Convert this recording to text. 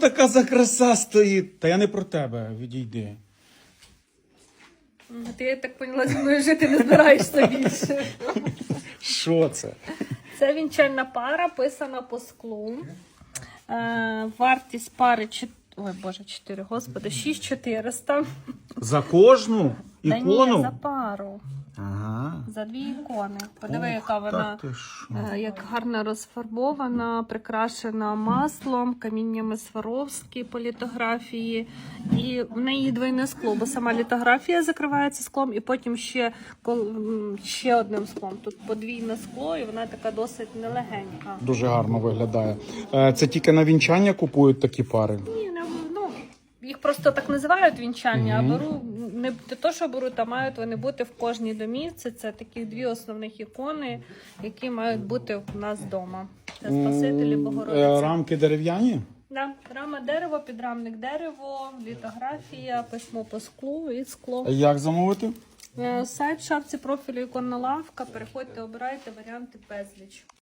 така за краса стоїть? Та я не про тебе, відійди. Ти я так поняла, зі мною жити не збираєшся більше. Що це? Це вінчальна пара, писана по склу. Е, вартість пари чот- Ой, Боже, 4, господи, 6400. За кожну Та ікону? ні, за пару. За дві ікони. Подиви, Ух, яка вона та ти що? е, як гарно розфарбована, прикрашена маслом, каміннями Сваровські по літографії. І в неї двойне скло, бо сама літографія закривається склом, і потім ще, кол- м, ще одним склом. Тут подвійне скло, і вона така досить нелегенька. Дуже гарно виглядає. Е, Це тільки на вінчання купують такі пари. Ні, їх просто так називають вінчання, а беру не те, то, що беруть, а мають вони бути в кожній домівці. Це такі дві основних ікони, які мають бути в нас вдома. Це Спасителі М, е, Богородиця. Рамки дерев'яні? Да, рама дерево, підрамник дерево, літографія, письмо по склу і скло. Як замовити? Е, Сайт в шапці профілю іконна лавка. Переходьте, обирайте варіанти безліч.